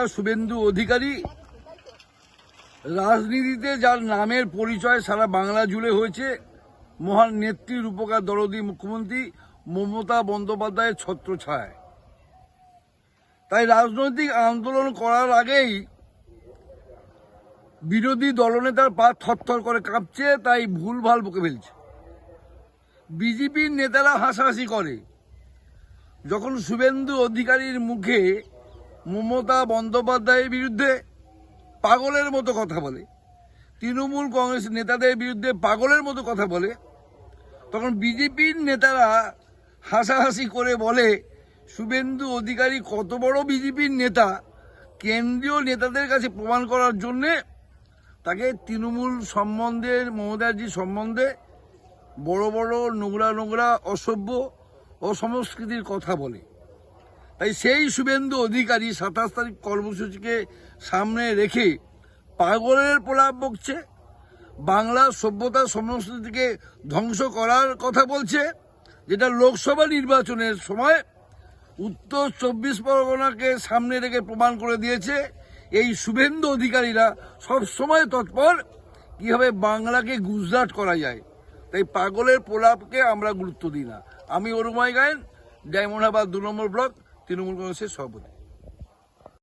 নেতা শুভেন্দু অধিকারী, রাজনীতিতে যার নামের পরিচয় সারা বাংলা জুড়ে হয়েছে, মহান নেত্রী রূপকার দরদি মুখ্যমন্ত্রী মমতা বন্দ্যোপাধ্যায়ের ছত্রছায় তাই রাজনৈতিক আন্দোলন করার আগেই বিরোধী দলনেতার পা থরথর করে কাঁপছে, তাই ভুলভাল বুকে ফেলছে। বিজেপির নেতারা হাসাহাসি করে। যখন শুভেন্দু অধিকারীর মুখে মমতা বন্দ্যোপাধ্যায়ের বিরুদ্ধে পাগলের মতো কথা বলে। তৃণমূল কংগ্রেস নেতাদের বিরুদ্ধে পাগলের মতো কথা বলে। তখন বিজেপির নেতারা হাসাহাসি করে বলে, শুভেন্দু অধিকারী কত বড় বিজেপির নেতা? কেন্দ্রীয় নেতাদের কাছে প্রমাণ করার জন্যে তাকে তৃণমূল সম্বন্ধে মমতাজি সম্বন্ধে বড় বড় নোংরা নোংরা, অসভ্য অসংস্কৃতির কথা বলে। তাই সেই শুভেন্দু অধিকারী সাতাশ তারিখ কর্মসূচিকে সামনে রেখে পাগলের প্রলাপ বকছে, বাংলা সভ্যতা সংস্কৃতিকে ধ্বংস করার কথা বলছে, যেটা লোকসভা নির্বাচনের সময় উত্তর চব্বিশ পরগনাকে সামনে রেখে প্রমাণ করে দিয়েছে। এই শুভেন্দু অধিকারীরা সব সময় তৎপর কীভাবে বাংলাকে গুজরাট করা যায়। তাই পাগলের প্রলাপকে আমরা গুরুত্ব দিই না। আমি অরুমাই গায়েন ডায়মন্ডাবাদ দু নম্বর ব্লক। তৃণমূল কংগ্রেসের সভাপতি।